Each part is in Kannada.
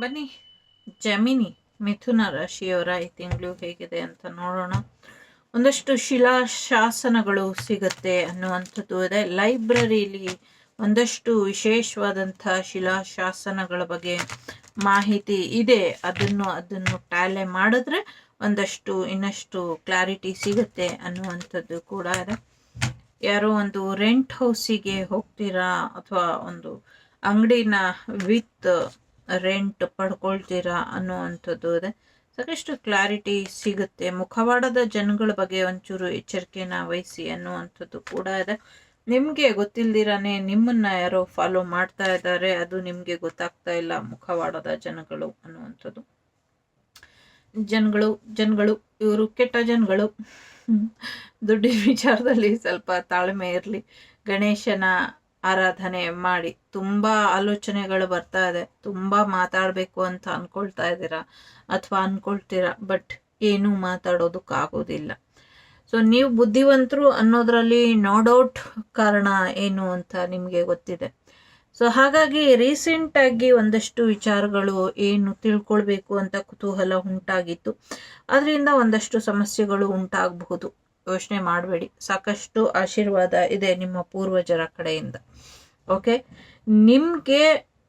ಬನ್ನಿ. ಜಮಿನಿ, ಮಿಥುನ ರಾಶಿಯವರ ಈ ತಿಂಗಳು ಹೇಗಿದೆ ಅಂತ ನೋಡೋಣ. ಒಂದಷ್ಟು ಶಿಲಾಶಾಸನಗಳು ಸಿಗುತ್ತೆ ಅನ್ನುವಂಥದ್ದು ಇದೆ. ಲೈಬ್ರರಿಲಿ ಒಂದಷ್ಟು ವಿಶೇಷವಾದಂಥ ಶಿಲಾಶಾಸನಗಳ ಬಗ್ಗೆ ಮಾಹಿತಿ ಇದೆ. ಅದನ್ನು ಅದನ್ನು ಟ್ಯಾಲೆ ಮಾಡಿದ್ರೆ ಒಂದಷ್ಟು, ಇನ್ನಷ್ಟು ಕ್ಲಾರಿಟಿ ಸಿಗುತ್ತೆ ಅನ್ನುವಂಥದ್ದು ಕೂಡ ಇದೆ. ಯಾರೋ ಒಂದು ರೆಂಟ್ ಹೌಸಿಗೆ ಹೋಗ್ತೀರಾ ಅಥವಾ ಒಂದು ಅಂಗಡಿನ ವಿತ್ ರೆಂಟ್ ಪಡ್ಕೊಳ್ತೀರಾ ಅನ್ನುವಂಥದ್ದು ಇದೆ. ಸಾಕಷ್ಟು ಕ್ಲಾರಿಟಿ ಸಿಗುತ್ತೆ. ಮುಖವಾಡದ ಜನಗಳ ಬಗ್ಗೆ ಒಂಚೂರು ಎಚ್ಚರಿಕೆನ ವಹಿಸಿ ಅನ್ನುವಂಥದ್ದು ಕೂಡ ಇದೆ. ನಿಮಗೆ ಗೊತ್ತಿಲ್ದಿರಾನೆ ನಿಮ್ಮನ್ನ ಯಾರೋ ಫಾಲೋ ಮಾಡ್ತಾ ಇದ್ದಾರೆ. ಅದು ನಿಮಗೆ ಗೊತ್ತಾಗ್ತಾ ಇಲ್ಲ ಮುಖವಾಡದ ಜನಗಳು ಅನ್ನುವಂಥದ್ದು ಜನಗಳು ಜನಗಳು, ಇವರು ಕೆಟ್ಟ ಜನಗಳು. ದುಡ್ಡಿನ ವಿಚಾರದಲ್ಲಿ ಸ್ವಲ್ಪ ತಾಳ್ಮೆ ಇರಲಿ. ಗಣೇಶನ ಆರಾಧನೆ ಮಾಡಿ ತುಂಬ ಆಲೋಚನೆಗಳು ಬರ್ತಾ ಇದೆ. ತುಂಬ ಮಾತಾಡಬೇಕು ಅಂತ ಅನ್ಕೊಳ್ತಾ ಇದ್ದೀರಾ ಅಥವಾ ಅನ್ಕೊಳ್ತೀರಾ? ಬಟ್ ಏನೂ ಮಾತಾಡೋದಕ್ಕಾಗೋದಿಲ್ಲ ಸೊ ನೀವು ಬುದ್ಧಿವಂತರು ಅನ್ನೋದ್ರಲ್ಲಿ ನೋ ಡೌಟ್ ಕಾರಣ ಏನು ಅಂತ ನಿಮಗೆ ಗೊತ್ತಿದೆ. ಸೊ ಹಾಗಾಗಿ ರೀಸೆಂಟಾಗಿ ಒಂದಷ್ಟು ವಿಚಾರಗಳು ಏನು ತಿಳ್ಕೊಳ್ಬೇಕು ಅಂತ ಕುತೂಹಲ ಉಂಟಾಗಿತ್ತು. ಅದರಿಂದ ಒಂದಷ್ಟು ಸಮಸ್ಯೆಗಳು ಉಂಟಾಗಬಹುದು. ಯೋಚನೆ ಮಾಡಬೇಡಿ. ಸಾಕಷ್ಟು ಆಶೀರ್ವಾದ ಇದೆ ನಿಮ್ಮ ಪೂರ್ವಜರ ಕಡೆಯಿಂದ. ಓಕೆ ನಿಮಗೆ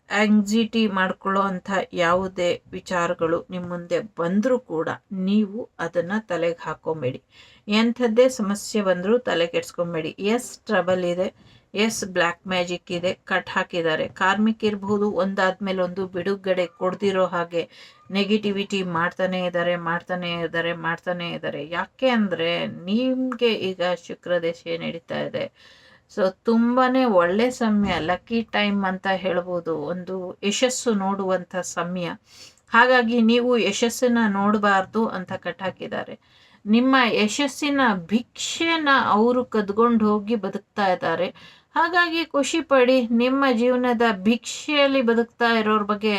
ಆಂಗ್ಸಿಟಿ ಮಾಡ್ಕೊಳ್ಳೋ ಅಂಥ ಯಾವುದೇ ವಿಚಾರಗಳು ನಿಮ್ಮ ಮುಂದೆ ಬಂದರೂ ಕೂಡ ನೀವು ಅದನ್ನು ತಲೆಗೆ ಹಾಕ್ಕೊಬೇಡಿ ಎಂಥದ್ದೇ ಸಮಸ್ಯೆ ಬಂದರೂ ತಲೆ ಕೆಡ್ಸ್ಕೊಬೇಡಿ. ಎಸ್ ಟ್ರಬಲ್ ಇದೆ. ಎಸ್ ಬ್ಲ್ಯಾಕ್ ಮ್ಯಾಜಿಕ್ ಇದೆ ಕಟ್ ಹಾಕಿದ್ದಾರೆ. ಕಾರ್ಮಿಕ್ ಇರಬಹುದು ಒಂದಾದ್ಮೇಲೆ ಒಂದು ಬಿಡುಗಡೆ ಕೊಡ್ದಿರೋ ಹಾಗೆ ನೆಗೆಟಿವಿಟಿ ಮಾಡ್ತಾನೆ ಇದ್ದಾರೆ ಮಾಡ್ತಾನೆ ಇದ್ದಾರೆ ಮಾಡ್ತಾನೆ ಇದ್ದಾರೆ. ಯಾಕೆ ಅಂದರೆ ನಿಮಗೆ ಈಗ ಶುಕ್ರ ದಶೆ ನಡೀತಾ ಇದೆ. ಸೊ ತುಂಬಾ ಒಳ್ಳೆ ಸಮಯ ಲಕ್ಕಿ ಟೈಮ್ ಅಂತ ಹೇಳ್ಬೋದು. ಒಂದು ಯಶಸ್ಸು ನೋಡುವಂಥ ಸಮಯ. ಹಾಗಾಗಿ ನೀವು ಯಶಸ್ಸನ್ನ ನೋಡಬಾರ್ದು ಅಂತ ಕಟ್ಟಾಕಿದ್ದಾರೆ ನಿಮ್ಮ ಯಶಸ್ಸಿನ ಭಿಕ್ಷೆನ ಅವರು ಕದ್ಕೊಂಡು ಹೋಗಿ ಬದುಕ್ತಾ ಇದ್ದಾರೆ. ಹಾಗಾಗಿ ಖುಷಿ ಪಡಿ ನಿಮ್ಮ ಜೀವನದ ಭಿಕ್ಷೆಯಲ್ಲಿ ಬದುಕ್ತಾ ಇರೋರ ಬಗ್ಗೆ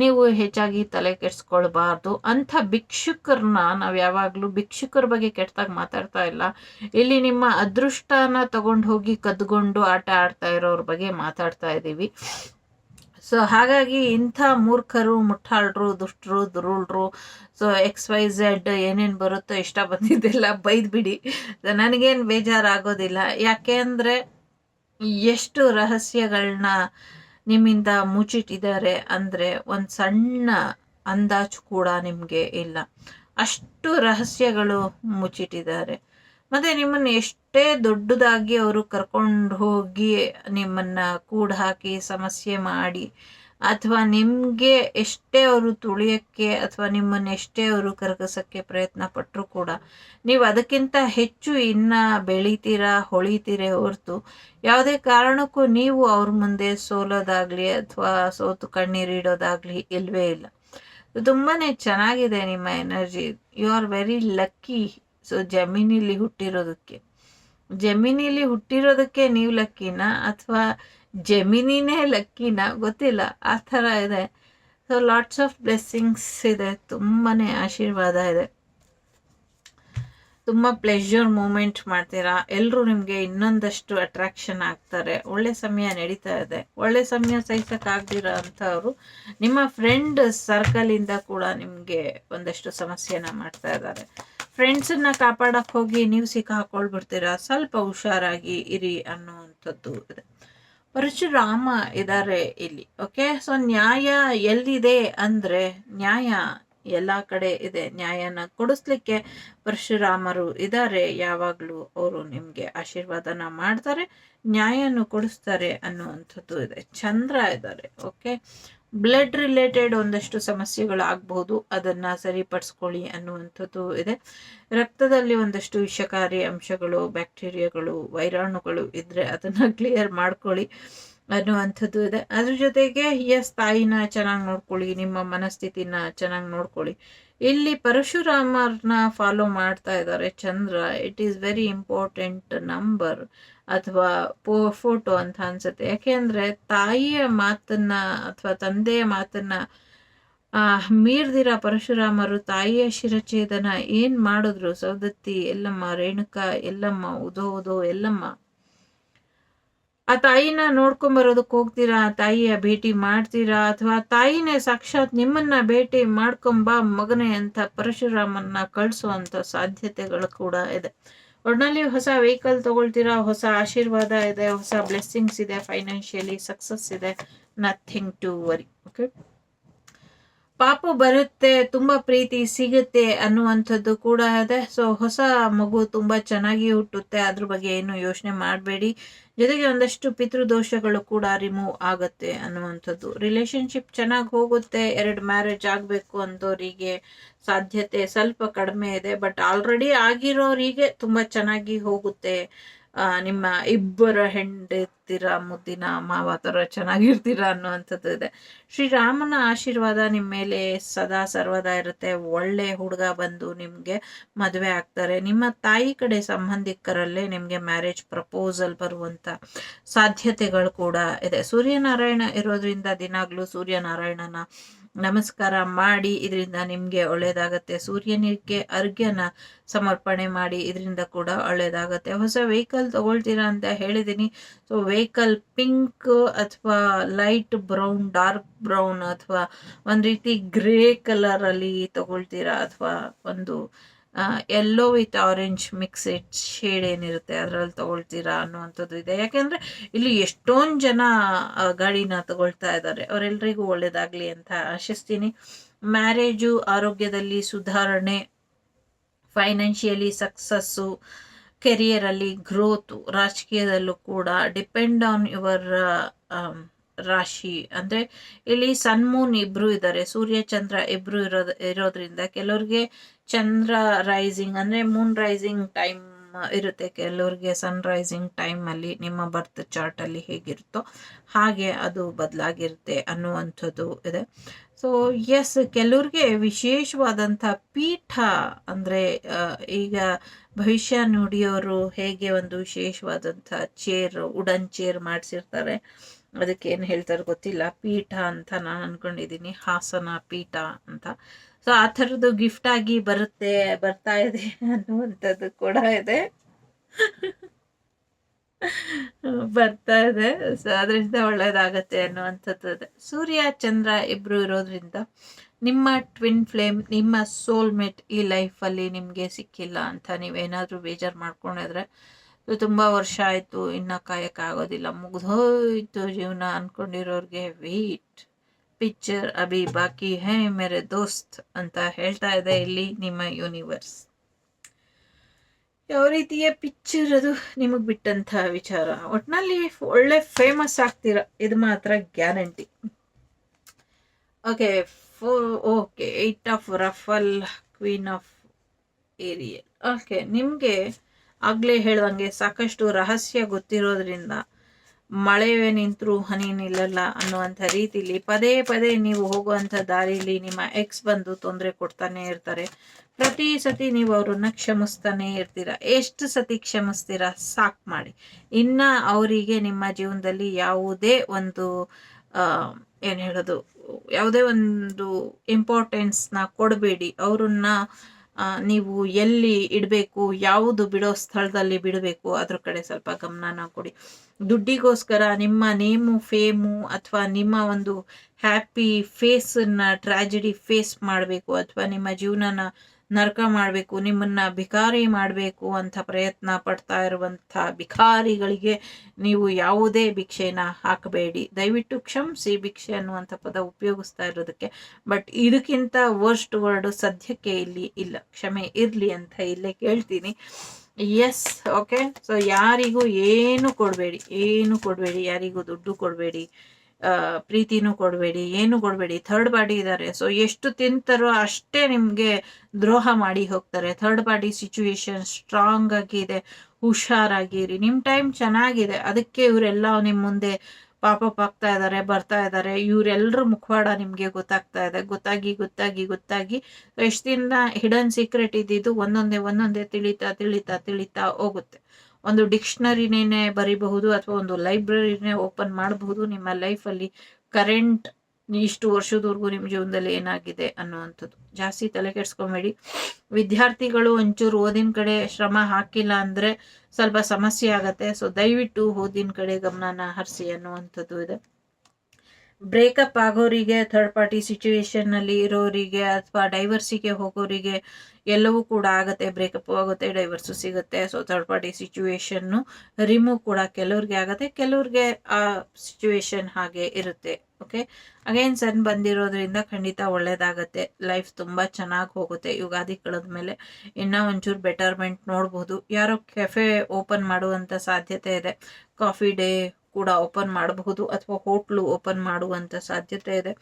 ನೀವು ಹೆಚ್ಚಾಗಿ ತಲೆ ಕೆಡಿಸ್ಕೊಳ್ಬಾರ್ದು. ಅಂಥ ಭಿಕ್ಷುಕರನ್ನ ನಾವು ಯಾವಾಗಲೂ ಭಿಕ್ಷುಕರ ಬಗ್ಗೆ ಕೆಟ್ಟದಾಗ ಮಾತಾಡ್ತಾ ಇಲ್ಲ. ಇಲ್ಲಿ ನಿಮ್ಮ ಅದೃಷ್ಟನ ತಗೊಂಡು ಹೋಗಿ ಕದ್ಕೊಂಡು ಆಟ ಆಡ್ತಾ ಇರೋರ ಬಗ್ಗೆ ಮಾತಾಡ್ತಾ ಇದ್ದೀವಿ. ಸೊ ಹಾಗಾಗಿ ಇಂಥ ಮೂರ್ಖರು ಮುಟ್ಟಾಳ್ರು ದುಷ್ಟರು, ದುರುಳ್ರು, ಸೊ ಎಕ್ಸ್ ವೈ ಝೆಡ್ ಏನೇನು ಬರುತ್ತೋ ಇಷ್ಟ ಬಂದಿದ್ದೆಲ್ಲ ಬೈದ್ಬಿಡಿ. ನನಗೇನು ಬೇಜಾರಾಗೋದಿಲ್ಲ. ಯಾಕೆ ಅಂದರೆ ಎಷ್ಟು ರಹಸ್ಯಗಳನ್ನ ನಿಮ್ಮಿಂದ ಮುಚ್ಚಿಟ್ಟಿದ್ದಾರೆ ಅಂದರೆ ಒಂದು ಸಣ್ಣ ಅಂದಾಜು ಕೂಡ ನಿಮಗೆ ಇಲ್ಲ. ಅಷ್ಟು ರಹಸ್ಯಗಳು ಮುಚ್ಚಿಟ್ಟಿದ್ದಾರೆ. ಮತ್ತು ನಿಮ್ಮನ್ನು ಎಷ್ಟೇ ದೊಡ್ಡದಾಗಿ ಅವರು ಕರ್ಕೊಂಡು ಹೋಗಿ ನಿಮ್ಮನ್ನು ಕೂಡ ಹಾಕಿ ಸಮಸ್ಯೆ ಮಾಡಿ ಅಥವಾ ನಿಮಗೆ ಎಷ್ಟೇ ಅವರು ತುಳಿಯೋಕ್ಕೆ ಅಥವಾ ನಿಮ್ಮನ್ನು ಎಷ್ಟೇ ಅವರು ಕರಗಿಸೋಕ್ಕೆ ಪ್ರಯತ್ನ ಪಟ್ಟರು ಕೂಡ ನೀವು ಅದಕ್ಕಿಂತ ಹೆಚ್ಚು ಇನ್ನು ಬೆಳಿತೀರಾ, ಹೊಳಿತೀರೇ ಹೊರತು ಯಾವುದೇ ಕಾರಣಕ್ಕೂ ನೀವು ಅವ್ರ ಮುಂದೆ ಸೋಲೋದಾಗಲಿ ಅಥವಾ ಸೋತು ಕಣ್ಣೀರಿಡೋದಾಗಲಿ ಇಲ್ಲವೇ ಇಲ್ಲ. ತುಂಬಾ ಚೆನ್ನಾಗಿದೆ ನಿಮ್ಮ energy. You are very lucky. So ಜಮೀನಿಲಿ ಹುಟ್ಟಿರೋದಕ್ಕೆ. ಜಮೀನಿಲಿ ಹುಟ್ಟಿರೋದಕ್ಕೆ ನೀವು ಲಕ್ಕಿನ ಅಥವಾ ಜಮೀನಿನೇ ಲಕ್ಕಿನ, ಗೊತ್ತಿಲ್ಲ, ಆ ಥರ ಇದೆ. ಸೊ ಲಾಟ್ಸ್ ಆಫ್ ಬ್ಲೆಸ್ಸಿಂಗ್ಸ್ ಇದೆ. ತುಂಬಾ ಆಶೀರ್ವಾದ ಇದೆ. ತುಂಬ ಪ್ಲೆಷರ್ ಮೂಮೆಂಟ್ ಮಾಡ್ತೀರಾ? ಎಲ್ಲರೂ ನಿಮಗೆ ಇನ್ನೊಂದಷ್ಟು ಅಟ್ರಾಕ್ಷನ್ ಆಗ್ತಾರೆ. ಒಳ್ಳೆ ಸಮಯ ನಡೀತಾ ಇದೆ. ಒಳ್ಳೆ ಸಮಯ ಸಹಿಸೋಕ್ಕಾಗ್ದಿರೋ ಅಂಥವ್ರು ನಿಮ್ಮ ಫ್ರೆಂಡ್ ಸರ್ಕಲಿಂದ ಕೂಡ ನಿಮಗೆ ಒಂದಷ್ಟು ಸಮಸ್ಯೆನ ಮಾಡ್ತಾ ಇದ್ದಾರೆ. ಫ್ರೆಂಡ್ಸನ್ನ ಕಾಪಾಡಕ್ಕೆ ಹೋಗಿ ನೀವು ಸಿಕ್ಕಾಕೊಳ್ಬಿಡ್ತೀರಾ? ಸ್ವಲ್ಪ ಹುಷಾರಾಗಿ ಇರಿ ಅನ್ನುವಂಥದ್ದು ಇದೆ. ಪರಶುರಾಮ ಇದ್ದಾರೆ ಇಲ್ಲಿ ಓಕೆ ಸೊ ನ್ಯಾಯ ಎಲ್ಲಿದೆ ಅಂದರೆ, ನ್ಯಾಯ ಎಲ್ಲ ಕಡೆ ಇದೆ. ನ್ಯಾಯನ ಕೊಡಿಸ್ಲಿಕ್ಕೆ ಪರಶುರಾಮರು ಇದ್ದಾರೆ ಯಾವಾಗಲೂ ಅವರು ನಿಮಗೆ ಆಶೀರ್ವಾದನ ಮಾಡ್ತಾರೆ, ನ್ಯಾಯನು ಕೊಡಿಸ್ತಾರೆ ಅನ್ನುವಂಥದ್ದು ಇದೆ. ಚಂದ್ರ ಇದ್ದಾರೆ ಓಕೆ ಬ್ಲಡ್ ರಿಲೇಟೆಡ್ ಒಂದಷ್ಟು ಸಮಸ್ಯೆಗಳಾಗಬಹುದು ಅದನ್ನು ಸರಿಪಡಿಸ್ಕೊಳ್ಳಿ ಅನ್ನುವಂಥದ್ದು ಇದೆ. ರಕ್ತದಲ್ಲಿ ಒಂದಷ್ಟು ವಿಷಕಾರಿ ಅಂಶಗಳು, ಬ್ಯಾಕ್ಟೀರಿಯಾಗಳು, ವೈರಾಣುಗಳು ಇದ್ದರೆ ಅದನ್ನು ಕ್ಲಿಯರ್ ಮಾಡ್ಕೊಳ್ಳಿ ಅನ್ನುವಂಥದ್ದು ಇದೆ. ಅದ್ರ ಜೊತೆಗೆ ಎಸ್ ತಾಯಿನ ಚೆನ್ನಾಗಿ ನೋಡ್ಕೊಳ್ಳಿ, ನಿಮ್ಮ ಮನಸ್ಥಿತಿನ ಚೆನ್ನಾಗಿ ನೋಡ್ಕೊಳ್ಳಿ. ಇಲ್ಲಿ ಪರಶುರಾಮರನ್ನ ಫಾಲೋ ಮಾಡ್ತಾ ಇದ್ದಾರೆ Chandra. It is very important number ಅಥವಾ ಪೋ ಫೋಟೋ ಅಂತ ಅನ್ಸುತ್ತೆ. ಯಾಕೆಂದ್ರೆ ತಾಯಿಯ ಮಾತನ್ನ ಅಥವಾ ತಂದೆಯ ಮಾತನ್ನ ಮೀರ್ದಿರ ಪರಶುರಾಮರು ತಾಯಿಯ ಶಿರಛೇದನ ಏನ್ ಮಾಡಿದ್ರು? ಸೌದತ್ತಿ ಎಲ್ಲಮ್ಮ, ರೇಣುಕಾ, ಎಲ್ಲಮ್ಮ, ಉದೋ ಉದೋ, ಎಲ್ಲಮ್ಮ. ಆ ತಾಯಿನ ನೋಡ್ಕೊಂಬರೋದಕ್ಕೆ ಹೋಗ್ತೀರಾ? ಆ ತಾಯಿಯ ಭೇಟಿ ಮಾಡ್ತೀರಾ? ಅಥವಾ ತಾಯಿನೇ ಸಾಕ್ಷಾತ್ ನಿಮ್ಮನ್ನ ಭೇಟಿ ಮಾಡ್ಕೊಂಬ ಮಗನೇ ಅಂತ ಪರಶುರಾಮನ್ನ ಕಳಿಸುವಂತ ಸಾಧ್ಯತೆಗಳು ಕೂಡ ಇದೆ. ಒಟ್ನಲ್ಲಿ ಹೊಸ ವೆಹಿಕಲ್ ತಗೊಳ್ತೀರಾ? ಹೊಸ ಆಶೀರ್ವಾದ ಇದೆ, ಹೊಸ ಬ್ಲೆಸ್ಸಿಂಗ್ಸ್ ಇದೆ, ಫೈನಾನ್ಷಿಯಲಿ ಸಕ್ಸಸ್ ಇದೆ. Nothing to worry, okay? ಪಾಪು ಬರುತ್ತೆ, ತುಂಬ ಪ್ರೀತಿ ಸಿಗುತ್ತೆ ಅನ್ನುವಂಥದ್ದು ಕೂಡ ಇದೆ. ಸೊ ಹೊಸ ಮಗು ತುಂಬ ಚೆನ್ನಾಗಿ ಹುಟ್ಟುತ್ತೆ. ಅದ್ರ ಬಗ್ಗೆ ಏನು ಯೋಚನೆ ಮಾಡಬೇಡಿ. ಜೊತೆಗೆ ಒಂದಷ್ಟು ಪಿತೃದೋಷಗಳು ಕೂಡ ರಿಮೂವ್ ಆಗುತ್ತೆ ಅನ್ನುವಂಥದ್ದು. ರಿಲೇಶನ್ಶಿಪ್ ಚೆನ್ನಾಗಿ ಹೋಗುತ್ತೆ. ಎರಡು ಮ್ಯಾರೇಜ್ ಆಗಬೇಕು ಅಂತವರಿಗೆ ಸಾಧ್ಯತೆ ಸ್ವಲ್ಪ ಕಡಿಮೆ ಇದೆ. ಬಟ್ ಆಲ್ರೆಡಿ ಆಗಿರೋರಿಗೆ ತುಂಬ ಚೆನ್ನಾಗಿ ಹೋಗುತ್ತೆ. ನಿಮ್ಮ ಇಬ್ಬರ ಹೆಂಡತಿರ ಮುದ್ದಿನ ಮಾವ ಥರ ಚೆನ್ನಾಗಿರ್ತೀರ ಅನ್ನುವಂಥದ್ದು ಇದೆ. ಶ್ರೀರಾಮನ ಆಶೀರ್ವಾದ ನಿಮ್ಮ ಮೇಲೆ ಸದಾ ಸರ್ವದಾ ಇರುತ್ತೆ. ಒಳ್ಳೆ ಹುಡುಗ ಬಂದು ನಿಮಗೆ ಮದುವೆ ಆಗ್ತಾರೆ. ನಿಮ್ಮ ತಾಯಿ ಕಡೆ ಸಂಬಂಧಿಕರಲ್ಲೇ ನಿಮಗೆ ಮ್ಯಾರೇಜ್ ಪ್ರಪೋಸಲ್ ಬರುವಂಥ ಸಾಧ್ಯತೆಗಳು ಕೂಡ ಇದೆ. ಸೂರ್ಯನಾರಾಯಣ ಇರೋದ್ರಿಂದ ದಿನಾಗ್ಲೂ ಸೂರ್ಯನಾರಾಯಣನ ನಮಸ್ಕಾರ ಮಾಡಿ, ಇದರಿಂದ ನಿಮಗೆ ಒಳ್ಳೆಯದಾಗತ್ತೆ ಸೂರ್ಯನಿಗೆ ಅರ್ಘ್ಯನ ಸಮರ್ಪಣೆ ಮಾಡಿ, ಇದರಿಂದ ಕೂಡ ಒಳ್ಳೆಯದಾಗತ್ತೆ ಹೊಸ ವೆಹಿಕಲ್ ತಗೊಳ್ತೀರಾ ಅಂತ ಹೇಳಿದ್ದೀನಿ ಸೊ ವೆಹಿಕಲ್ ಪಿಂಕ್ ಅಥವಾ ಲೈಟ್ ಬ್ರೌನ್ ಡಾರ್ಕ್ ಬ್ರೌನ್ ಅಥವಾ ಒಂದು ರೀತಿ ಗ್ರೇ ಕಲರಲ್ಲಿ ತಗೊಳ್ತೀರಾ? ಅಥವಾ ಒಂದು yellow with orange mixed shade ಏನಿರುತ್ತೆ, ಅದರಲ್ಲಿ ತಗೊಳ್ತೀರಾ ಅನ್ನುವಂಥದ್ದು ಇದೆ. ಯಾಕೆಂದರೆ ಇಲ್ಲಿ ಎಷ್ಟೊಂದು ಜನ ಗಾಡಿನ ತಗೊಳ್ತಾ ಇದ್ದಾರೆ. ಅವರೆಲ್ಲರಿಗೂ ಒಳ್ಳೆಯದಾಗಲಿ ಅಂತ ಆಶಿಸ್ತೀನಿ. ಮ್ಯಾರೇಜು ಆರೋಗ್ಯದಲ್ಲಿ ಸುಧಾರಣೆ ಫೈನಾನ್ಷಿಯಲಿ ಸಕ್ಸಸ್ಸು ಕೆರಿಯರಲ್ಲಿ ಗ್ರೋತು ರಾಜಕೀಯದಲ್ಲೂ ಕೂಡ ಡಿಪೆಂಡ್ ಆನ್ ಯುವರ್ ರಾಶಿ ಅಂದರೆ ಇಲ್ಲಿ ಸನ್, ಮೂನ್ ಇಬ್ರು ಇದ್ದಾರೆ ಸೂರ್ಯ, ಚಂದ್ರ ಇಬ್ರು ಇರೋದ್, ಇರೋದ್ರಿಂದ ಕೆಲವ್ರಿಗೆ ಚಂದ್ರ ರೈಸಿಂಗ್ ಅಂದರೆ ಮೂನ್ ರೈಸಿಂಗ್ ಟೈಮ್ ಇರುತ್ತೆ. ಕೆಲವ್ರಿಗೆ ಸನ್ ರೈಸಿಂಗ್ ಟೈಮಲ್ಲಿ ನಿಮ್ಮ ಬರ್ತ್ ಚಾರ್ಟಲ್ಲಿ ಹೇಗಿರುತ್ತೋ ಹಾಗೆ ಅದು ಬದಲಾಗಿರುತ್ತೆ ಅನ್ನುವಂಥದ್ದು ಇದೆ. ಸೊ ಎಸ್ ಕೆಲವ್ರಿಗೆ ವಿಶೇಷವಾದಂಥ ಪೀಠ ಅಂದರೆ ಈಗ ಭವಿಷ್ಯ ನುಡಿಯೋರು ಹೇಗೆ ಒಂದು ವಿಶೇಷವಾದಂಥ ಚೇರ್ ವುಡನ್ ಚೇರ್ ಮಾಡಿಸಿರ್ತಾರೆ. ಅದಕ್ಕೆ ಏನು ಹೇಳ್ತಾರೆ ಗೊತ್ತಿಲ್ಲ, ಪೀಠ ಅಂತ ನಾನು ಅನ್ಕೊಂಡಿದ್ದೀನಿ ಹಾಸನ ಪೀಠ ಅಂತ. ಸೊ ಆ ಥರದ್ದು ಗಿಫ್ಟ್ ಆಗಿ ಬರುತ್ತೆ, ಬರ್ತಾ ಇದೆ ಅನ್ನುವಂಥದ್ದು ಕೂಡ ಇದೆ. ಬರ್ತಾ ಇದೆ. ಸೊ ಅದರಿಂದ ಒಳ್ಳೇದಾಗತ್ತೆ ಅನ್ನುವಂಥದ್ದು ಇದೆ. ಸೂರ್ಯ, ಚಂದ್ರ ಇಬ್ರು ಇರೋದ್ರಿಂದ ನಿಮ್ಮ ಟ್ವಿನ್ ಫ್ಲೇಮ್ ನಿಮ್ಮ ಸೋಲ್ಮೇಟ್ ಈ ಲೈಫಲ್ಲಿ ನಿಮಗೆ ಸಿಕ್ಕಿಲ್ಲ ಅಂತ ನೀವೇನಾದರೂ ಬೇಜಾರು ಮಾಡ್ಕೊಂಡಿದ್ರೆ ತುಂಬ ವರ್ಷ ಆಯಿತು, ಇನ್ನು ಕಾಯೋಕ್ಕಾಗೋದಿಲ್ಲ ಮುಗ್ದೋಯ್ತು ಜೀವನ ಅಂದ್ಕೊಂಡಿರೋರಿಗೆ ವೆಯ್ಟ್ ಪಿಕ್ಚರ್ ಅಭಿ, ಬಾಕಿ ಹೇ ಮೇರೆ ದೋಸ್ತ್ ಅಂತ ಹೇಳ್ತಾ ಇದೆ ಇಲ್ಲಿ ನಿಮ್ಮ ಯೂನಿವರ್ಸ್ ಯಾವ ರೀತಿಯ ಪಿಕ್ಚರ್ ಅದು ನಿಮಗೆ ಬಿಟ್ಟಂಥ ವಿಚಾರ? ಒಟ್ಟಿನಲ್ಲಿ ಒಳ್ಳೆ ಫೇಮಸ್ ಆಗ್ತೀರ? ಇದು ಮಾತ್ರ guarantee okay flow okay eight of ruffle queen of aerial okay ನಿಮಗೆ ಆಗಲೇ ಹೇಳುವಂಗೆ ಸಾಕಷ್ಟು ರಹಸ್ಯ ಗೊತ್ತಿರೋದ್ರಿಂದ ಮಳೆವೇ ನಿಂತರೂ ಹನಿ ನಿಲ್ಲಲ್ಲ ಅನ್ನುವಂಥ ರೀತಿಲಿ ಪದೇ ಪದೇ ನೀವು ಹೋಗುವಂಥ ದಾರಿಲಿ ನಿಮ್ಮ ಎಕ್ಸ್ ಬಂದು ತೊಂದರೆ ಕೊಡ್ತಾನೆ ಇರ್ತಾರೆ. ಪ್ರತಿ ಸತಿ ನೀವು ಅವ್ರನ್ನ ಕ್ಷಮಿಸ್ತಾನೆ ಇರ್ತೀರ. ಎಷ್ಟು ಸತಿ ಕ್ಷಮಿಸ್ತೀರ? ಸಾಕು ಮಾಡಿ. ಇನ್ನ ಅವರಿಗೆ ನಿಮ್ಮ ಜೀವನದಲ್ಲಿ ಯಾವುದೇ ಒಂದು ಏನು ಹೇಳೋದು? ಯಾವುದೇ ಒಂದು ಇಂಪಾರ್ಟೆನ್ಸ್ನ ಕೊಡಬೇಡಿ. ಅವ್ರನ್ನ ನೀವು ಎಲ್ಲಿ ಇಡಬೇಕು, ಯಾವುದು ಬಿಡೋ ಸ್ಥಳದಲ್ಲಿ ಬಿಡಬೇಕು, ಅದ್ರ ಕಡೆ ಸ್ವಲ್ಪ ಗಮನನ ಕೊಡಿ. ದುಡ್ಡಿಗೋಸ್ಕರ ನಿಮ್ಮ ನೇಮು, ಫೇಮು ಅಥವಾ ನಿಮ್ಮ ಒಂದು ಹ್ಯಾಪಿ ಫೇಸನ್ನು, ಟ್ರಾಜಿಡಿ ಫೇಸ್ ಮಾಡಬೇಕು, ಅಥವಾ ನಿಮ್ಮ ಜೀವನನ ನರಕ ಮಾಡಬೇಕು, ನಿಮ್ಮನ್ನು ಭಿಕಾರಿ ಮಾಡಬೇಕು ಅಂತ ಪ್ರಯತ್ನ ಪಡ್ತಾ ಇರುವಂಥ ಭಿಕಾರಿಗಳಿಗೆ ನೀವು ಯಾವುದೇ ಭಿಕ್ಷೆನ ಹಾಕಬೇಡಿ. ದಯವಿಟ್ಟು ಕ್ಷಮಿಸಿ ಭಿಕ್ಷೆ ಅನ್ನುವಂಥ ಪದ ಉಪಯೋಗಿಸ್ತಾ ಇರೋದಕ್ಕೆ. ಬಟ್ ಇದಕ್ಕಿಂತ ವರ್ಸ್ಟ್ ವರ್ಡ್ ಸದ್ಯಕ್ಕೆ ಇಲ್ಲಿ ಇಲ್ಲ. ಕ್ಷಮೆ ಇರಲಿ ಅಂತ ಇಲ್ಲೇ ಕೇಳ್ತೀನಿ. ಎಸ್ ಓಕೆ ಸೊ ಯಾರಿಗೂ ಏನು ಕೊಡಬೇಡಿ ಏನು ಕೊಡಬೇಡಿ, ಯಾರಿಗೂ ದುಡ್ಡು ಕೊಡಬೇಡಿ. ಪ್ರೀತಿನೂ ಕೊಡಬೇಡಿ, ಏನು ಕೊಡಬೇಡಿ ಥರ್ಡ್ ಪಾರ್ಟಿ ಇದ್ದಾರೆ ಸೊ ಎಷ್ಟು ತಿಂತಾರೋ ಅಷ್ಟೇ ನಿಮಗೆ ದ್ರೋಹ ಮಾಡಿ ಹೋಗ್ತಾರೆ. ಥರ್ಡ್ ಪಾರ್ಟಿ ಸಿಚುವೇಶನ್ ಸ್ಟ್ರಾಂಗ್ ಆಗಿದೆ ಹುಷಾರಾಗಿರಿ. ನಿಮ್ಮ ಟೈಮ್ ಚೆನ್ನಾಗಿದೆ. ಅದಕ್ಕೆ ಇವರೆಲ್ಲ ನಿಮ್ಮ ಮುಂದೆ ಪಾಪ ಆಗ್ತಾ ಇದ್ದಾರೆ ಬರ್ತಾ ಇದ್ದಾರೆ ಇವರೆಲ್ಲರ ಮುಖವಾಡ ನಿಮಗೆ ಗೊತ್ತಾಗ್ತಾ ಇದೆ. ಗೊತ್ತಾಗಿ ಗೊತ್ತಾಗಿ ಗೊತ್ತಾಗಿ ಎಷ್ಟು ದಿನ ಹಿಡನ್ ಸೀಕ್ರೆಟ್ ಇದ್ದಿದ್ದು ಒಂದೊಂದೇ ಒಂದೊಂದೇ ತಿಳಿತಾ ತಿಳಿತಾ ತಿಳಿತಾ ಹೋಗುತ್ತೆ. ಒಂದು ಡಿಕ್ಷನರಿನೇ ಬರಿಬಹುದು ಅಥವಾ ಒಂದು ಲೈಬ್ರರಿನೇ ಓಪನ್ ಮಾಡಬಹುದು, ನಿಮ್ಮ ಲೈಫಲ್ಲಿ ಕರೆಂಟ್ ಇಷ್ಟು ವರ್ಷದವರೆಗೂ ನಿಮ್ಮ ಜೀವನದಲ್ಲಿ ಏನಾಗಿದೆ ಅನ್ನುವಂಥದ್ದು. ಜಾಸ್ತಿ ತಲೆ ಕೆಡಿಸ್ಕೊಬೇಡಿ. ವಿದ್ಯಾರ್ಥಿಗಳು ಒಂಚೂರು ಓದಿನ ಕಡೆ ಶ್ರಮ ಹಾಕಿಲ್ಲ ಅಂದರೆ ಸ್ವಲ್ಪ ಸಮಸ್ಯೆ ಆಗತ್ತೆ. ಸೊ ದಯವಿಟ್ಟು ಓದಿನ ಕಡೆ ಗಮನನ ಹರಿಸಿ ಅನ್ನುವಂಥದ್ದು ಇದೆ. ಬ್ರೇಕಪ್ ಆಗೋರಿಗೆ ಥರ್ಡ್ ಪಾರ್ಟಿ ಸಿಚುವೇಶನ್ನಲ್ಲಿ ಇರೋರಿಗೆ ಅಥವಾ ಡೈವರ್ಸಿಗೆ ಹೋಗೋರಿಗೆ ಎಲ್ಲವೂ ಕೂಡ ಆಗುತ್ತೆ, ಬ್ರೇಕಪ್ ಆಗುತ್ತೆ ಡೈವರ್ಸು ಸಿಗುತ್ತೆ. ಸೊ ಥರ್ಡ್ ಪಾರ್ಟಿ ಸಿಚುವೇಶನ್ನು ರಿಮೂವ್ ಕೂಡ ಕೆಲವ್ರಿಗೆ ಆಗುತ್ತೆ, ಕೆಲವ್ರಿಗೆ ಆ ಸಿಚುವೇಶನ್ ಹಾಗೆ ಇರುತ್ತೆ. ಓಕೆ ಅಗೇನ್ ಸನ್ ಬಂದಿರೋದ್ರಿಂದ ಖಂಡಿತ ಒಳ್ಳೇದಾಗತ್ತೆ. ಲೈಫ್ ತುಂಬ ಚೆನ್ನಾಗಿ ಹೋಗುತ್ತೆ. ಯುಗಾದಿ ಕಳೆದ ಮೇಲೆ ಇನ್ನೂ ಒಂಚೂರು ಬೆಟರ್ಮೆಂಟ್ ನೋಡ್ಬೋದು. ಯಾರೋ ಕೆಫೆ ಓಪನ್ ಮಾಡುವಂಥ ಸಾಧ್ಯತೆ ಇದೆ. ಕಾಫಿ ಡೇ ಕೂಡ ಓಪನ್ ಮಾಡಬಹುದು ಅಥವಾ ಹೋಟ್ಲು ಓಪನ್ ಮಾಡುವಂತ ಸಾಧ್ಯತೆ ಇದೆ.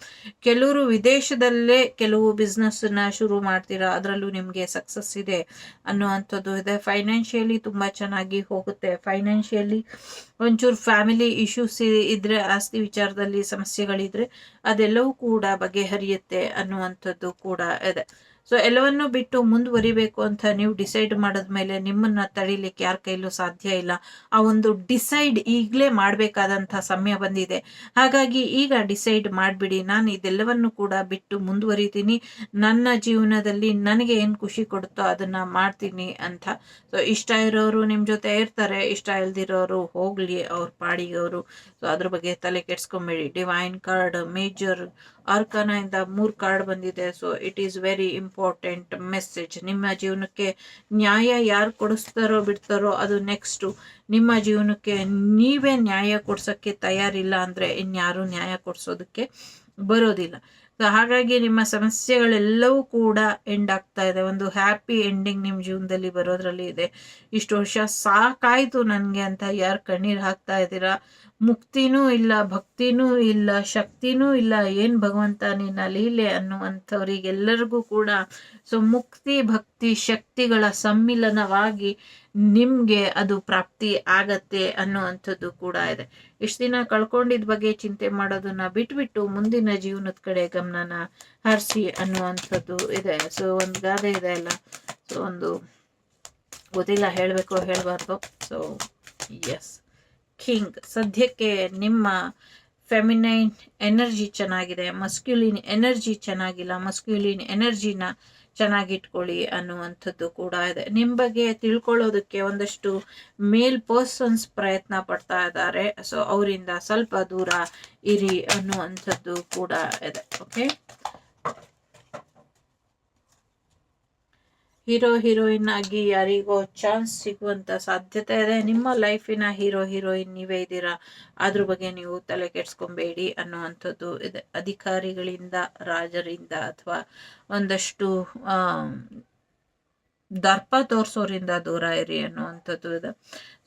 ಕೆಲವರು ವಿದೇಶದಲ್ಲೇ ಕೆಲವು ಬಿಸ್ನೆಸ್ನ ಶುರು ಮಾಡ್ತೀರಾ? ಅದರಲ್ಲೂ ನಿಮಗೆ ಸಕ್ಸಸ್ ಇದೆ ಅನ್ನುವಂಥದ್ದು ಇದೆ. ಫೈನಾನ್ಷಿಯಲಿ ತುಂಬ ಚೆನ್ನಾಗಿ ಹೋಗುತ್ತೆ. ಫೈನಾನ್ಷಿಯಲಿ ಒಂಚೂರು ಫ್ಯಾಮಿಲಿ ಇಶ್ಯೂಸ್ ಇದ್ರೆ, ಆಸ್ತಿ ವಿಚಾರದಲ್ಲಿ ಸಮಸ್ಯೆಗಳಿದ್ರೆ ಅದೆಲ್ಲವೂ ಕೂಡ ಬಗೆಹರಿಯುತ್ತೆ ಅನ್ನುವಂಥದ್ದು ಕೂಡ ಇದೆ. ಸೊ ಎಲ್ಲವನ್ನೂ ಬಿಟ್ಟು ಮುಂದುವರಿಬೇಕು ಅಂತ ನೀವು ಡಿಸೈಡ್ ಮಾಡಿದ ಮೇಲೆ ನಿಮ್ಮನ್ನ ತಡಿಲಿಕ್ಕೆ ಯಾರ ಕೈಲೂ ಸಾಧ್ಯ ಇಲ್ಲ. ಆ ಒಂದು ಡಿಸೈಡ್ ಈಗಲೇ ಮಾಡಬೇಕಾದಂಥ ಸಮಯ ಬಂದಿದೆ. ಹಾಗಾಗಿ ಈಗ ಡಿಸೈಡ್ ಮಾಡಿಬಿಡಿ. ನಾನು ಇದೆಲ್ಲವನ್ನು ಕೂಡ ಬಿಟ್ಟು ಮುಂದುವರಿತೀನಿ. ನನ್ನ ಜೀವನದಲ್ಲಿ ನನಗೆ ಏನು ಖುಷಿ ಕೊಡುತ್ತೋ ಅದನ್ನ ಮಾಡ್ತೀನಿ ಅಂತ. ಸೊ ಇಷ್ಟ ಇರೋರು ನಿಮ್ಮ ಜೊತೆ ಇರ್ತಾರೆ. ಇಷ್ಟ ಇಲ್ದಿರೋರು ಹೋಗ್ಲಿ ಅವ್ರ ಪಾಡಿಗೆ ಅವರು. ಸೊ ಅದ್ರ ಬಗ್ಗೆ ತಲೆ ಕೆಡ್ಸ್ಕೊಂಬೇಡಿ. ಡಿವೈನ್ ಕಾರ್ಡ್ ಮೇಜರ್ ಆರ್ಕಾನ ಇಂದ ಮೂರು ಕಾರ್ಡ್ ಬಂದಿದೆ. So it is very important message ನಿಮ್ಮ ಜೀವನಕ್ಕೆ ನ್ಯಾಯ ಯಾರು ಕೊಡಿಸ್ತಾರೋ ಬಿಡ್ತಾರೋ ಅದು ನೆಕ್ಸ್ಟು ನಿಮ್ಮ ಜೀವನಕ್ಕೆ ನೀವೇ ನ್ಯಾಯ ಕೊಡ್ಸೋಕ್ಕೆ ತಯಾರಿಲ್ಲ ಅಂದರೆ ಇನ್ಯಾರು ನ್ಯಾಯ ಕೊಡ್ಸೋದಕ್ಕೆ ಬರೋದಿಲ್ಲ. ಸೊ ಹಾಗಾಗಿ ನಿಮ್ಮ ಸಮಸ್ಯೆಗಳೆಲ್ಲವೂ ಕೂಡ ಎಂಡ್ ಆಗ್ತಾ ಇದೆ. ಒಂದು ಹ್ಯಾಪಿ ಎಂಡಿಂಗ್ ನಿಮ್ಮ ಜೀವನದಲ್ಲಿ ಬರೋದ್ರಲ್ಲಿ ಇದೆ. ಇಷ್ಟು ವರ್ಷ ಸಾಕಾಯಿತು ನನಗೆ ಅಂತ ಯಾರು ಕಣ್ಣೀರು ಹಾಕ್ತಾ ಇದ್ದೀರಾ? ಮುಕ್ತಿನೂ ಇಲ್ಲ, ಭಕ್ತಿನೂ ಇಲ್ಲ, ಶಕ್ತಿನೂ ಇಲ್ಲ. ಏನು ಭಗವಂತ ನಿನ್ನ ಲೀಲೆ ಅನ್ನುವಂಥವ್ರಿಗೆಲ್ಲರಿಗೂ ಕೂಡ ಸೊ ಮುಕ್ತಿ, ಭಕ್ತಿ, ಶಕ್ತಿಗಳ ಸಮ್ಮಿಲನವಾಗಿ ನಿಮಗೆ ಅದು ಪ್ರಾಪ್ತಿ ಆಗತ್ತೆ ಅನ್ನುವಂಥದ್ದು ಕೂಡ ಇದೆ. ಇಷ್ಟು ದಿನ ಕಳ್ಕೊಂಡಿದ್ ಬಗ್ಗೆ ಚಿಂತೆ ಮಾಡೋದನ್ನ ಬಿಟ್ಬಿಟ್ಟು ಮುಂದಿನ ಜೀವನದ ಕಡೆ ಗಮನನ ಹರಿಸಿ ಅನ್ನುವಂಥದ್ದು ಇದೆ. ಸೊ ಒಂದು ಗಾದೆ ಇದೆ ಅಲ್ಲ. ಸೊ ಒಂದು ಗೊತ್ತಿಲ್ಲ ಹೇಳಬೇಕು ಹೇಳಬಾರ್ದು. So yes king. ಸದ್ಯಕ್ಕೆ ನಿಮ್ಮ ಫೆಮಿನೈನ್ ಎನರ್ಜಿ ಚೆನ್ನಾಗಿದೆ ಮಸ್ಕ್ಯುಲಿನ್ ಎನರ್ಜಿ ಚೆನ್ನಾಗಿಲ್ಲ ಮಸ್ಕ್ಯುಲಿನ್ ಎನರ್ಜಿನ ಚೆನ್ನಾಗಿಟ್ಕೊಳ್ಳಿ ಅನ್ನುವಂಥದ್ದು ಕೂಡ ಇದೆ. ನಿಮ್ಮ ಬಗ್ಗೆ ತಿಳ್ಕೊಳ್ಳೋದಕ್ಕೆ ಒಂದಷ್ಟು ಮೇಲ್ ಪರ್ಸನ್ಸ್ ಪ್ರಯತ್ನ ಪಡ್ತಾ ಇದ್ದಾರೆ. ಸೊ ಅವರಿಂದ ಸ್ವಲ್ಪ ದೂರ ಇರಿ ಅನ್ನುವಂಥದ್ದು ಕೂಡ ಇದೆ. ಓಕೆ ಹೀರೋ ಹೀರೋಯಿನ್ ಆಗಿ ಯಾರಿಗೋ ಚಾನ್ಸ್ ಸಿಗುವಂತ ಸಾಧ್ಯತೆ ಇದೆ. ನಿಮ್ಮ ಲೈಫಿನ ಹೀರೋ, ಹೀರೋಯಿನ್ ನೀವೇ ಇದ್ದೀರಾ? ಅದ್ರ ಬಗ್ಗೆ ನೀವು ತಲೆ ಕೆಡ್ಸ್ಕೊಬೇಡಿ ಅನ್ನುವಂಥದ್ದು ಇದೆ. ಅಧಿಕಾರಿಗಳಿಂದ, ರಾಜರಿಂದ ಅಥವಾ ಒಂದಷ್ಟು ದರ್ಪ ತೋರಿಸೋರಿಂದ ದೂರ ಇರಿ ಅನ್ನುವಂಥದ್ದು ಇದೆ.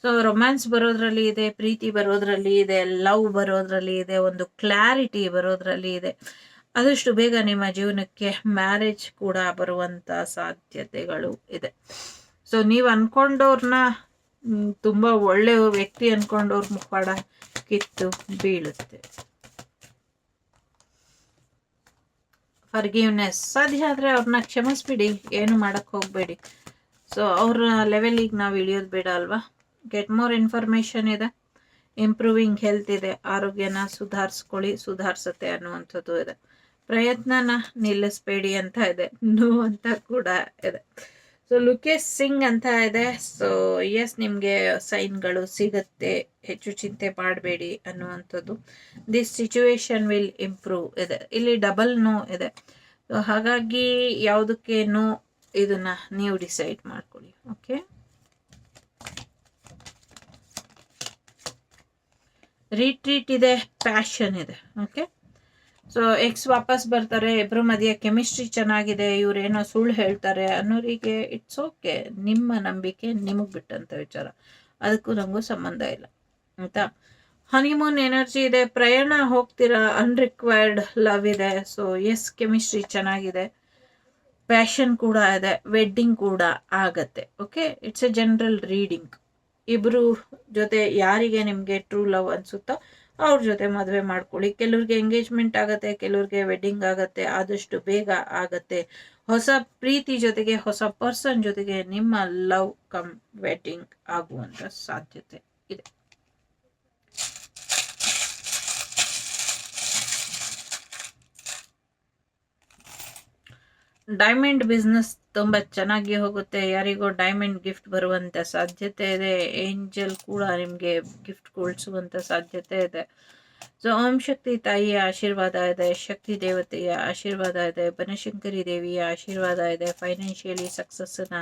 ಸೊ ರೊಮ್ಯಾನ್ಸ್ ಬರೋದ್ರಲ್ಲಿ ಇದೆ, ಪ್ರೀತಿ ಬರೋದ್ರಲ್ಲಿ ಇದೆ ಲವ್ ಬರೋದ್ರಲ್ಲಿ ಇದೆ, ಒಂದು ಕ್ಲಾರಿಟಿ ಬರೋದ್ರಲ್ಲಿ ಇದೆ. ಆದಷ್ಟು ಬೇಗ ನಿಮ್ಮ ಜೀವನಕ್ಕೆ ಮ್ಯಾರೇಜ್ ಕೂಡ ಬರುವಂತ ಸಾಧ್ಯತೆಗಳು ಇದೆ. ಸೊ ನೀವು ಅನ್ಕೊಂಡವ್ರನ್ನ ತುಂಬಾ ಒಳ್ಳೆ ವ್ಯಕ್ತಿ ಅನ್ಕೊಂಡವ್ರ ಮುಖವಾಡ ಕಿತ್ತು ಬೀಳುತ್ತೆ. ಫರ್ಗಿವ್ನೆಸ್ ಸಾಧ್ಯ ಆದ್ರೆ ಅವ್ರನ್ನ ಕ್ಷಮಿಸ್ಬಿಡಿ, ಏನು ಮಾಡಕ್ ಹೋಗಬೇಡಿ. ಸೊ ಅವ್ರ ಲೆವೆಲಿಗೆ ನಾವು ಇಳಿಯೋದು ಬೇಡ ಅಲ್ವಾ? ಗೆಟ್ ಮೋರ್ ಇನ್ಫಾರ್ಮೇಶನ್ ಇದೆ. ಇಂಪ್ರೂವಿಂಗ್ ಹೆಲ್ತ್ ಇದೆ. ಆರೋಗ್ಯನ ಸುಧಾರಿಸ್ಕೊಳ್ಳಿ, ಸುಧಾರಿಸುತ್ತೆ ಅನ್ನುವಂಥದ್ದು ಇದೆ. ಪ್ರಯತ್ನನ ನಿಲ್ಲಿಸ್ಬೇಡಿ ಅಂತ ಇದೆ. ನೋ ಅಂತ ಕೂಡ ಇದೆ. ಸೊ ಲುಕೇಶ್ ಸಿಂಗ್ ಅಂತ ಇದೆ. ಸೊ ಎಸ್ ನಿಮಗೆ ಸೈನ್ಗಳು ಸಿಗುತ್ತೆ. ಹೆಚ್ಚು ಚಿಂತೆ ಮಾಡಬೇಡಿ ಅನ್ನುವಂಥದ್ದು. ದಿಸ್ ಸಿಚುವೇಶನ್ ವಿಲ್ ಇಂಪ್ರೂವ್ ಇದೆ. ಇಲ್ಲಿ ಡಬಲ್ ನೋ ಇದೆ. ಸೊ ಹಾಗಾಗಿ ಯಾವುದಕ್ಕೆ ನೋ ಇದನ್ನ ನೀವು ಡಿಸೈಡ್ ಮಾಡ್ಕೊಳ್ಳಿ. ಓಕೆ ರಿಟ್ರೀಟ್ ಇದೆ. ಪ್ಯಾಷನ್ ಇದೆ. ಓಕೆ ಸೊ ಎಕ್ಸ್ ವಾಪಸ್ ಬರ್ತಾರೆ, ಇಬ್ರು ಮಧ್ಯೆ ಕೆಮಿಸ್ಟ್ರಿ ಚೆನ್ನಾಗಿದೆ ಇವರೇನೋ ಸುಳ್ಳು ಹೇಳ್ತಾರೆ ಅನ್ನೋರಿಗೆ ಇಟ್ಸ್ ಓಕೆ ನಿಮ್ಮ ನಂಬಿಕೆ ನಿಮಗೆ ಬಿಟ್ಟಂತ ವಿಚಾರ. ಅದಕ್ಕೂ ನಮಗೂ ಸಂಬಂಧ ಇಲ್ಲ. ಆಯಿತಾ? ಹನಿಮೂನ್ ಎನರ್ಜಿ ಇದೆ, ಪ್ರಯಾಣ ಹೋಗ್ತೀರಾ ಅನ್ರಿಕ್ವೈರ್ಡ್ ಲವ್ ಇದೆ. ಸೊ ಎಸ್ ಕೆಮಿಸ್ಟ್ರಿ ಚೆನ್ನಾಗಿದೆ. ಪ್ಯಾಷನ್ ಕೂಡ ಇದೆ ವೆಡ್ಡಿಂಗ್ ಕೂಡ ಆಗತ್ತೆ. Okay it's a general reading ಇಬ್ರು ಜೊತೆ ಯಾರಿಗೆ ನಿಮಗೆ ಟ್ರೂ ಲವ್ ಅನ್ಸುತ್ತೋ ಅವ್ರ ಜೊತೆ ಮದುವೆ ಮಾಡ್ಕೊಳ್ಳಿ. ಕೆಲವ್ರಿಗೆ ಎಂಗೇಜ್ಮೆಂಟ್ ಆಗುತ್ತೆ, ಕೆಲವ್ರಿಗೆ ವೆಡ್ಡಿಂಗ್ ಆಗುತ್ತೆ, ಆದಷ್ಟು ಬೇಗ ಆಗುತ್ತೆ. ಹೊಸ ಪ್ರೀತಿ ಜೊತೆಗೆ, ಹೊಸ ಪರ್ಸನ್ ಜೊತೆಗೆ ನಿಮ್ಮ ಲವ್ ಕಮ್ ವೆಡ್ಡಿಂಗ್ ಆಗುವಂತ ಸಾಧ್ಯತೆ ಇದೆ. ಡೈಮಂಡ್ ಬಿಸ್ನೆಸ್ ತುಂಬ ಚೆನ್ನಾಗಿ ಹೋಗುತ್ತೆ. ಯಾರಿಗೋ ಡೈಮಂಡ್ ಗಿಫ್ಟ್ ಬರುವಂಥ ಸಾಧ್ಯತೆ ಇದೆ. ಏಂಜಲ್ ಕೂಡ ನಿಮಗೆ ಗಿಫ್ಟ್ ಕೊಡಿಸುವಂಥ ಸಾಧ್ಯತೆ ಇದೆ. ಸೊ ಓಂ ಶಕ್ತಿ ತಾಯಿಯ ಆಶೀರ್ವಾದ ಇದೆ, ಶಕ್ತಿ ದೇವತೆಯ ಆಶೀರ್ವಾದ ಇದೆ, ಬನಶಂಕರಿ ದೇವಿಯ ಆಶೀರ್ವಾದ ಇದೆ ಫೈನಾನ್ಷಿಯಲಿ ಸಕ್ಸಸ್ಸನ್ನು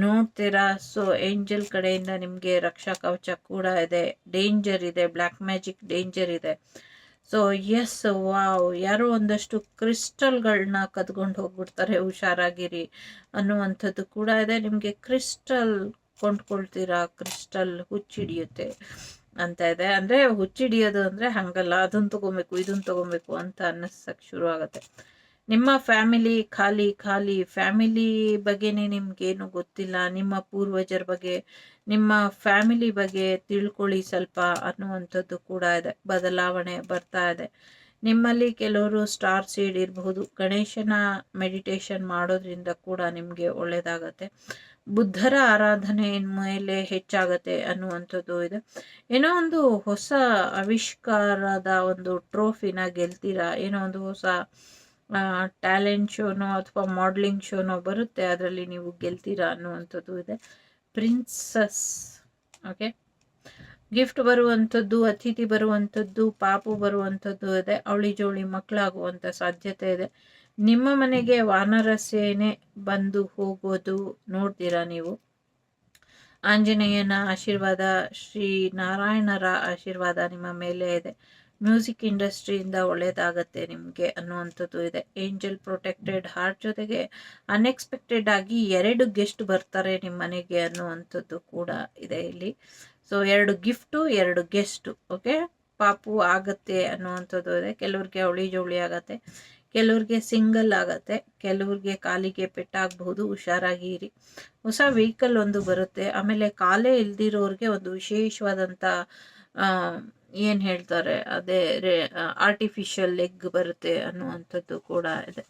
ನೋಡ್ತೀರಾ? ಸೊ ಏಂಜಲ್ ಕಡೆಯಿಂದ ನಿಮಗೆ ರಕ್ಷಾ ಕವಚ ಕೂಡ ಇದೆ. ಡೇಂಜರ್ ಇದೆ ಬ್ಲ್ಯಾಕ್ ಮ್ಯಾಜಿಕ್ ಡೇಂಜರ್ ಇದೆ. ಸೊ ಎಸ್ ವಾವ್ ಯಾರೋ ಒಂದಷ್ಟು ಕ್ರಿಸ್ಟಲ್ಗಳನ್ನ ಕದ್ಕೊಂಡು ಹೋಗ್ಬಿಡ್ತಾರೆ, ಹುಷಾರಾಗಿರಿ ಅನ್ನುವಂಥದ್ದು ಕೂಡ ಇದೆ. ನಿಮಗೆ ಕ್ರಿಸ್ಟಲ್ ಕೊಂಡ್ಕೊಳ್ತೀರಾ? ಕ್ರಿಸ್ಟಲ್ ಹುಚ್ಚಿಡಿಯುತ್ತೆ ಅಂತ ಇದೆ. ಅಂದರೆ ಹುಚ್ಚಿಡಿಯೋದು ಅಂದರೆ ಹಂಗಲ್ಲ, ಅದನ್ನು ತೊಗೊಬೇಕು, ಇದನ್ನು ತೊಗೊಬೇಕು ಅಂತ ಅನ್ನಿಸಕ್ಕೆ ಶುರು ಆಗುತ್ತೆ ನಿಮ್ಮ ಫ್ಯಾಮಿಲಿ ಖಾಲಿ ಖಾಲಿ ಫ್ಯಾಮಿಲಿ ಬಗ್ಗೆನೇ ನಿಮ್ಗೇನು ಗೊತ್ತಿಲ್ಲ? ನಿಮ್ಮ ಪೂರ್ವಜರ ಬಗ್ಗೆ ನಿಮ್ಮ ಫ್ಯಾಮಿಲಿ ಬಗ್ಗೆ ತಿಳ್ಕೊಳ್ಳಿ ಸ್ವಲ್ಪ ಅನ್ನುವಂಥದ್ದು ಕೂಡ ಇದೆ. ಬದಲಾವಣೆ ಬರ್ತಾ ಇದೆ. ನಿಮ್ಮಲ್ಲಿ ಕೆಲವರು ಸ್ಟಾರ್ ಸೀಡ್ ಇರಬಹುದು. ಗಣೇಶನ ಮೆಡಿಟೇಷನ್ ಮಾಡೋದ್ರಿಂದ ಕೂಡ ನಿಮಗೆ ಒಳ್ಳೆಯದಾಗತ್ತೆ ಬುದ್ಧರ ಆರಾಧನೆ ಮೇಲೆ ಹೆಚ್ಚಾಗತ್ತೆ ಅನ್ನುವಂಥದ್ದು ಇದೆ. ಏನೋ ಒಂದು ಹೊಸ ಆವಿಷ್ಕಾರದ ಒಂದು ಟ್ರೋಫಿನ ಗೆಲ್ತೀರಾ? ಏನೋ ಒಂದು ಹೊಸ ಟ್ಯಾಲೆಂಟ್ ಶೋನೋ ಅಥವಾ ಮಾಡ್ಲಿಂಗ್ ಶೋನೋ ಬರುತ್ತೆ, ಅದರಲ್ಲಿ ನೀವು ಗೆಲ್ತೀರಾ ಅನ್ನುವಂಥದ್ದು ಇದೆ. ಪ್ರಿನ್ಸಸ್ ಓಕೆ ಗಿಫ್ಟ್ ಬರುವಂಥದ್ದು, ಅತಿಥಿ ಬರುವಂಥದ್ದು, ಪಾಪು ಬರುವಂಥದ್ದು ಇದೆ. ಅವಳಿ ಜೋಳಿ ಮಕ್ಕಳಾಗುವಂಥ ಸಾಧ್ಯತೆ ಇದೆ. ನಿಮ್ಮ ಮನೆಗೆ ವಾನರ ಸೇನೆ ಬಂದು ಹೋಗೋದು ನೋಡ್ತೀರಾ ನೀವು? ಆಂಜನೇಯನ ಆಶೀರ್ವಾದ, ಶ್ರೀ ನಾರಾಯಣರ ಆಶೀರ್ವಾದ ನಿಮ್ಮ ಮೇಲೆ ಇದೆ. ಮ್ಯೂಸಿಕ್ ಇಂಡಸ್ಟ್ರಿಯಿಂದ ಒಳ್ಳೆಯದಾಗತ್ತೆ ನಿಮಗೆ ಅನ್ನುವಂಥದ್ದು ಇದೆ. ಏಂಜಲ್ ಪ್ರೊಟೆಕ್ಟೆಡ್ ಹಾರ್ಟ್ ಜೊತೆಗೆ ಅನ್ಎಕ್ಸ್ಪೆಕ್ಟೆಡ್ ಆಗಿ ಎರಡು ಗೆಸ್ಟ್ ಬರ್ತಾರೆ ನಿಮ್ಮ ಮನೆಗೆ ಅನ್ನುವಂಥದ್ದು ಕೂಡ ಇದೆ ಇಲ್ಲಿ. ಸೊ ಎರಡು ಗಿಫ್ಟು ಎರಡು ಗೆಸ್ಟು ಓಕೆ ಪಾಪು ಆಗತ್ತೆ ಅನ್ನುವಂಥದ್ದು ಇದೆ. ಕೆಲವ್ರಿಗೆ ಅವಳಿ ಜವಳಿ ಆಗತ್ತೆ, ಕೆಲವ್ರಿಗೆ ಸಿಂಗಲ್ ಆಗತ್ತೆ, ಕೆಲವ್ರಿಗೆ ಕಾಲಿಗೆ ಪೆಟ್ಟಾಗಬಹುದು, ಹುಷಾರಾಗಿ ಇರಿ. ಹೊಸ ವೆಹಿಕಲ್ ಒಂದು ಬರುತ್ತೆ. ಆಮೇಲೆ ಕಾಲೇ ಇಲ್ದಿರೋರಿಗೆ ಒಂದು ವಿಶೇಷವಾದಂಥ ಏನು ಹೇಳ್ತಾರೆ, ಅದೇ ರೇ ಆರ್ಟಿಫಿಷಿಯಲ್ ಲೆಗ್ ಬರುತ್ತೆ ಅನ್ನುವಂಥದ್ದು ಕೂಡ ಇದೆ.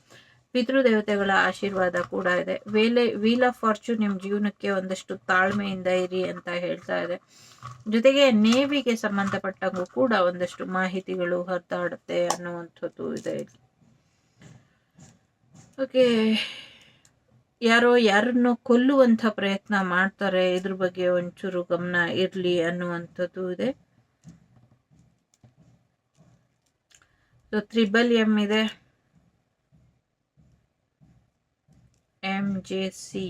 ಪಿತೃದೇವತೆಗಳ ಆಶೀರ್ವಾದ ಕೂಡ ಇದೆ. ವೇಲೆ ವೀಲ್ ಆಫ್ ಫಾರ್ಚೂನ್ ನಿಮ್ಮ ಜೀವನಕ್ಕೆ ಒಂದಷ್ಟು ತಾಳ್ಮೆಯಿಂದ ಇರಿ ಅಂತ ಹೇಳ್ತಾ ಇದೆ. ಜೊತೆಗೆ ನೇವಿಗೆ ಸಂಬಂಧಪಟ್ಟಂಗೂ ಕೂಡ ಒಂದಷ್ಟು ಮಾಹಿತಿಗಳು ಹರಿದಾಡುತ್ತೆ ಅನ್ನುವಂಥದ್ದು ಇದೆ ಓಕೆ. ಯಾರೋ ಯಾರನ್ನು ಕೊಲ್ಲುವಂಥ ಪ್ರಯತ್ನ ಮಾಡ್ತಾರೆ, ಇದ್ರ ಬಗ್ಗೆ ಒಂಚೂರು ಗಮನ ಇರಲಿ ಅನ್ನುವಂಥದ್ದು ಇದೆ. ತ್ರಿಬಲ್ ಎಂ ಇದೆ. M J C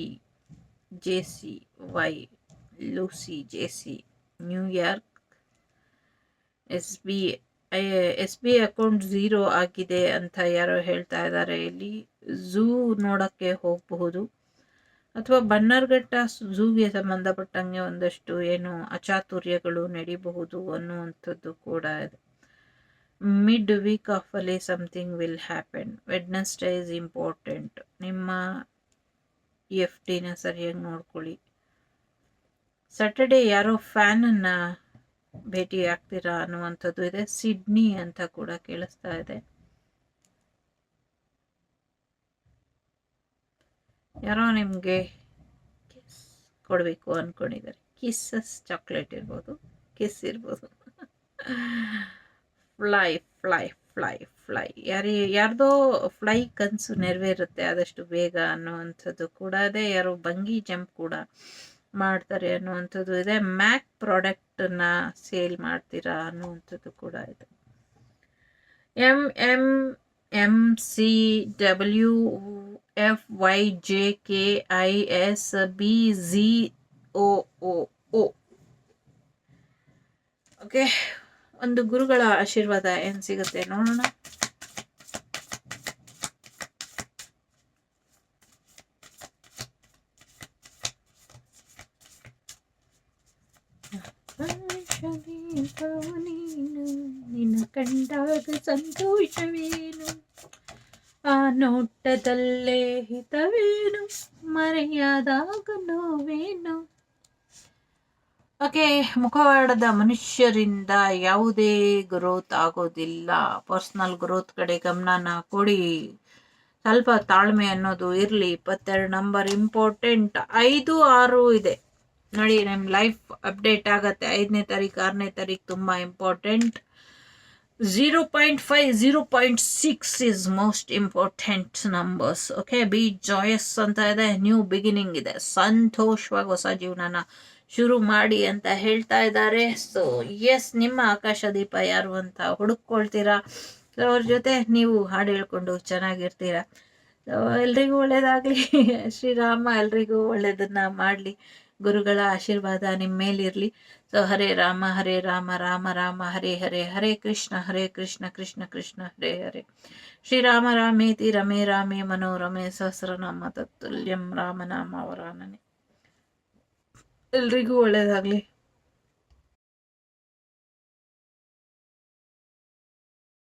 J C Y Lucy J C New York S B S B account zero ಆಗಿದೆ ಅಂತ ಯಾರೋ ಹೇಳ್ತಾ ಇದ್ದಾರೆ ಇಲ್ಲಿ. ಝೂ ನೋಡೋಕ್ಕೆ ಹೋಗಬಹುದು. ಅಥವಾ ಬನ್ನರ್ಘಟ್ಟ ಝೂಗೆ ಸಂಬಂಧಪಟ್ಟಂಗೆ ಒಂದಷ್ಟು ಏನು ಅಚಾತುರ್ಯಗಳು ನಡೀಬಹುದು ಅನ್ನುವಂಥದ್ದು ಕೂಡ ಇದೆ. Mid week ಆಫಲ್ಲಿ something will happen Wednesday is important ನಿಮ್ಮ ಎಫ್ ಡಿನ ಸರಿಯಾಗಿ ನೋಡ್ಕೊಳ್ಳಿ. ಸ್ಯಾಟರ್ಡೇ ಯಾರೋ ಫ್ಯಾನನ್ನು ಭೇಟಿ ಆಗ್ತೀರಾ ಅನ್ನುವಂಥದ್ದು ಇದೆ. ಸಿಡ್ನಿ ಅಂತ ಕೂಡ ಕೇಳಿಸ್ತಾ ಇದೆ. ಯಾರೋ ನಿಮಗೆ ಕಿಸ್ ಕೊಡಬೇಕು ಅಂದ್ಕೊಂಡಿದ್ದಾರೆ ಕಿಸ್ಸಸ್ ಚಾಕ್ಲೇಟ್ ಇರ್ಬೋದು. ಕಿಸ್ ಇರ್ಬೋದು. ಫ್ಲೈ ಫ್ಲೈ ಫ್ಲೈ ಫ್ಲೈ ಯಾರಿ, ಯಾರ್ದೋ ಫ್ಲೈ ಕನಸು ನೆರವೇರುತ್ತೆ, ಆದಷ್ಟು ಬೇಗ ಅನ್ನುವಂಥದ್ದು ಕೂಡ ಅದೇ ಯಾರೋ ಬಂಗಿ ಜಂಪ್ ಕೂಡ ಮಾಡ್ತಾರೆ ಅನ್ನುವಂಥದ್ದು ಇದೆ. ಮ್ಯಾಕ್ ಪ್ರಾಡಕ್ಟನ್ನ ಸೇಲ್ ಮಾಡ್ತೀರಾ ಅನ್ನುವಂಥದ್ದು ಕೂಡ ಇದೆ. M M M C W F Y J K I S B Z O O okay ಒಂದು ಗುರುಗಳ ಆಶೀರ್ವಾದ ಏನು ಸಿಗುತ್ತೆ ನೋಡೋಣ. ಕಂಡಾಗ ಸಂತೋಷವೇನು? ಆ ನೋಟದಲ್ಲೇ ಹಿತವೇನು? ಮರೆಯಾದಾಗ ನೋವೇನು? ಓಕೆ ಮುಖವಾಡದ ಮನುಷ್ಯರಿಂದ ಯಾವುದೇ ಗ್ರೋತ್ ಆಗೋದಿಲ್ಲ. ಪರ್ಸ್ನಲ್ ಗ್ರೋತ್ ಕಡೆ ಗಮನನ ಕೊಡಿ. ಸ್ವಲ್ಪ ತಾಳ್ಮೆ ಅನ್ನೋದು ಇರಲಿ. ಇಪ್ಪತ್ತೆರಡು ನಂಬರ್ ಇಂಪಾರ್ಟೆಂಟ್ ಐದು ಆರು ಇದೆ. ನೋಡಿ ನಿಮ್ಮ ಲೈಫ್ ಅಪ್ಡೇಟ್ ಆಗುತ್ತೆ. ಐದನೇ ತಾರೀಕು, ಆರನೇ ತಾರೀಕು ತುಂಬ important zero point five zero point six is most important numbers okay be joyous ಅಂತ ಇದೆ. ನ್ಯೂ ಬಿಗಿನಿಂಗ್ ಇದೆ. ಸಂತೋಷವಾಗಿ ಹೊಸ ಜೀವನನ ಶುರು ಮಾಡಿ ಅಂತ ಹೇಳ್ತಾ ಇದ್ದಾರೆ. ಸೊ ಎಸ್ ನಿಮ್ಮ ಆಕಾಶ ದೀಪ ಯಾರು ಅಂತ ಹುಡುಕ್ಕೊಳ್ತೀರಾ? ಅವ್ರ ಜೊತೆ ನೀವು ಹಾಡು ಹೇಳ್ಕೊಂಡು ಚೆನ್ನಾಗಿರ್ತೀರ? ಎಲ್ರಿಗೂ ಒಳ್ಳೇದಾಗ್ಲಿ. ಶ್ರೀರಾಮ, ಎಲ್ರಿಗೂ ಒಳ್ಳೇದನ್ನ ಮಾಡಲಿ. ಗುರುಗಳ ಆಶೀರ್ವಾದ ನಿಮ್ಮ ಮೇಲಿರಲಿ. ಸೊ ಹರೇ ರಾಮ ಹರೇ ರಾಮ ರಾಮ ರಾಮ, ಹರೇ ಹರೇ ಹರೇ ಕೃಷ್ಣ ಹರೇ ಕೃಷ್ಣ ಕೃಷ್ಣ ಕೃಷ್ಣ, ಹರೇ ಹರೇ. ಶ್ರೀರಾಮ ರಾಮೇತಿ ರಮೇ ರಾಮೇ, ಮನೋರಮೇ ಸಹಸ್ರನಾಮ ತತ್ತುಲ್ಯಂ ರಾಮನಾಮ ವರಾನನೆ. ಎಲ್ರಿಗೂ ಒಳ್ಳೇದಾಗ್ಲಿ.